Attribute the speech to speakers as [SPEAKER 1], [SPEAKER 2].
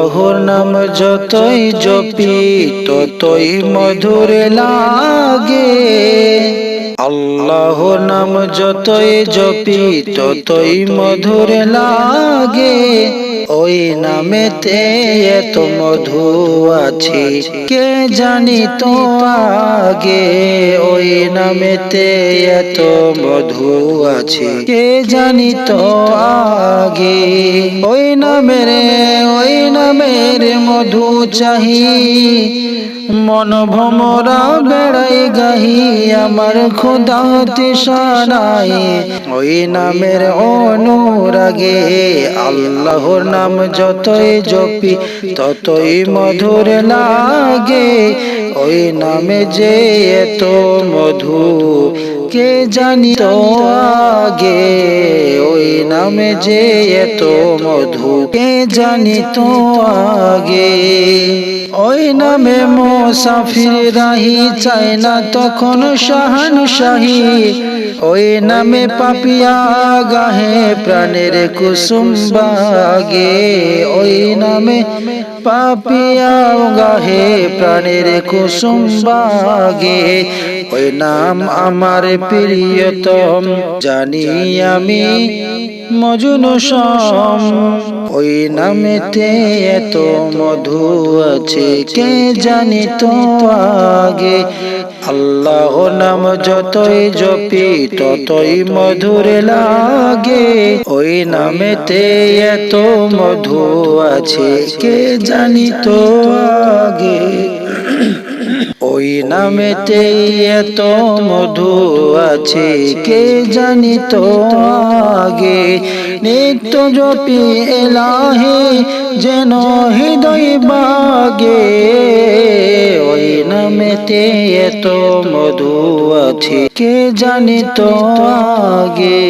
[SPEAKER 1] আল্লাহর নাম যতই জপি ততই মধুর লাগে। আল্লাহর নাম যতই জপি ততই মধুর লাগে। ওই নামেতে এত মধু আছে, কে জানি তো আগে। ওই নামেতে এত মধু আছে। কে জানি তো আগে ওই নামের ওই নামের মধু চাহি। মন ভমরা বেড়াই গাহি, আমার খোদা তিসানাই ওই নামের অনুরাগে আল্লাহর নাম যতই জপি, ততই মধুর লাগে। ওই নামে যে এত মধু, কে জানি তো আগে? ওই নামে যে এত মধু, কে জানি তো আগে? নামে মোসাফির রাহি চায় না তখন শাহান শাহী ওই নামে পাপিয়া গাহে প্রাণের কুসুম বাগে। ওই নামে পাপিয়া গাহে প্রাণের কুসুম বাগে। ওই নাম আমার প্রিয়তম, জানি আমি মজুন সম ওই নামেতে এত মধু আছে, কে জানি তো আগে? আল্লাহ নাম যতই জপি, ততই মধুর লাগে। ওই নামেতে এত মধু আছে, কে জানি তো আগে? ওই নামেতে এত মধু আছে, কে জানি তো আগে? নিত্য জপি এলাহে যেন হৃদয় বাগে। ওই নামেতে এত মধু আছে, কে জানি তো আগে?